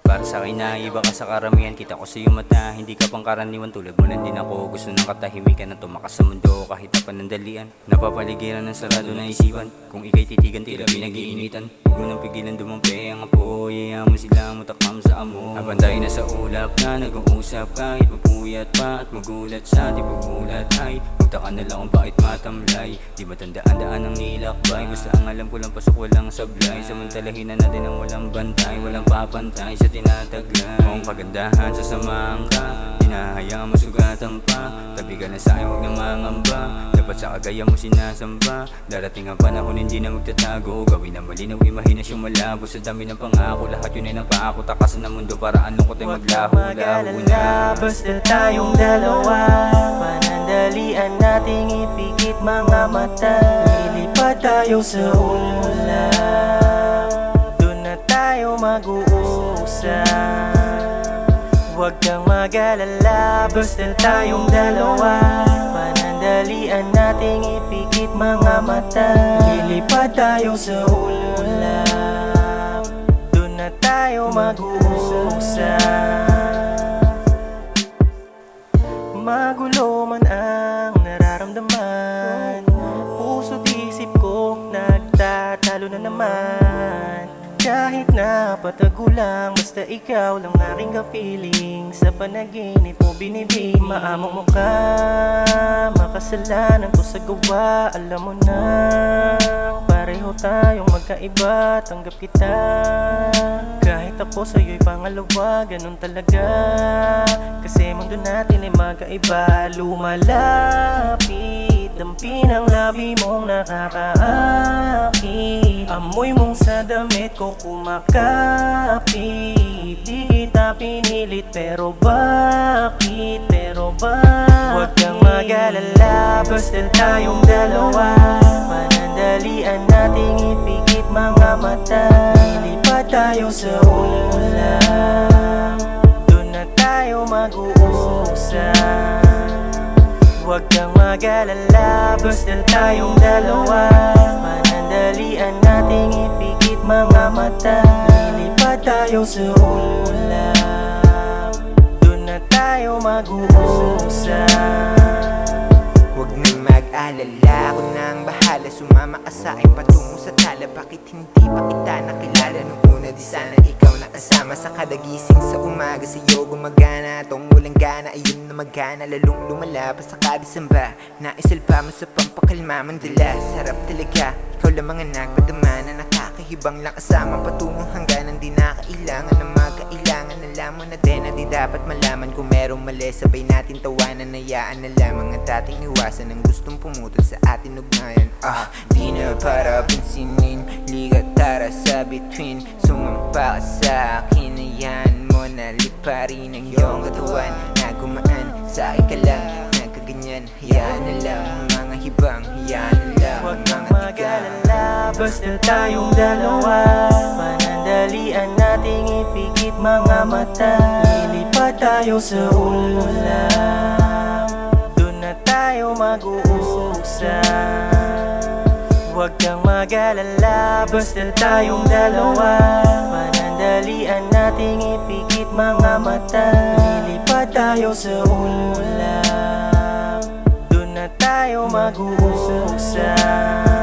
Para sa akin na iba ka sa karamihan Kita ko sa iyong mata Hindi ka pang karaniwan tulad mo lang din ako. Gusto ng katahimikan na tumakas sa mundo Kahit na panandalian. Napapaligiran ng sarado na isipan. Kung ikay titigan tila pinag-iinitan. Huwag mo nang pigilan dumampi ang apo. Yayaan mo sila mutakam sa amo. Habang tayo na sa ulap na nag-uusap Kahit magpuyat pa at magulat sa di pagulat Ay magtaka na lang kung bakit matamlay. Di matandaan daan ang nilakbay? Basta ang alam ko lang pasok walang sablay. Samantalahin na natin ang walang bantay Walang papantay sa tinataglay Kung kagandahan sa samahan ka. Hinahayaan masugatan pa. Tabi ka na sa'yo huwag na mangamba. Dapat sa kagaya mo sinasamba. Darating ang panahon hindi na magtatago. Gawin na malinaw imahinasyong malabo. Sa dami ng pangako Lahat yun ay nagpako. Takasan ng mundo para anong ko tayo Huwag kang maglaho-laho mag-alala, basta tayong dalawa. Panandalian nating ipikit mga mata. Lilipad tayo sa ulam Doon na tayo mag-uusap Huwag kang mag-alala, basta tayong dalawa. Panandalian nating ipikit mga mata. Lilipad tayo sa ulam. Doon na tayo mag-uusap. Magulo man ang nararamdaman. Puso't isip ko nagtatalo na naman Kahit na patago lang Basta ikaw lang aking ka-feeling Sa panaginip mo binibig Maamong mo ka Makasalanan ko sa gawa Alam mo na Pareho tayong magkaiba Tanggap kita. Kahit ako sa'yo'y pangalawa Ganun talaga. Kasi mundo natin ay magkaiba Lumalapit Dampi ng labi mong nakakaakit. Amoy mong sa damit ko kumakapit Di kita pinilit pero bakit? Pero bakit? Huwag kang mag-alala Basta tayong dalawa. Panandalian nating ipikit mga mata. Lilipad tayo sa ulam. Doon na tayo mag-uusap Huwag kang mag-alala, basta tayong dalawa. Panandalian nating ipikit mga mata. Lilipad tayo sa ulam Doon na tayo mag-uusap. Huwag nang mag-alala Ako na ang bahala. Sumama ka sa patungo sa tala. Bakit hindi pa kita nakilala? Nung una di sana ikaw na kasama Sa kadagising sa umaga Sa'yo gumagana. Tong walang gana Ayun na magana. Lalong lumala pa sa kadisamba Naisalpa mo sa pampakalma Mandala. Sarap talaga. Ikaw lamang ang nagpadama Na nakakahibang lang kasama Patungong hangganan Di na kailangan na magkailangan. Alam mo na din na di dapat malaman Kung merong mali. Sabay natin tawanan Nayaan na lamang ang dating iwasan. Ang gustong pumutol sa atin ugnayan. Ah, di na para pansinin. Liga tara sa between Sumampa ka sa akin Ayan mo na liparin ang iyong katawan Na gumaan sa akin ka lang Nagkaganyan Hayaan na lang mga hibang Hayaan na lang Huwag mag-alala, basta tayong dalawa Panandalian nating ipikit mga mata Lilipad tayo sa ulam Doon na tayo mag-uusap Huwag kang mag-alala, basta tayong dalawa. Panandalian nating ipikit mga mata. Lilipad tayo sa ulam. Doon na tayo mag-uusap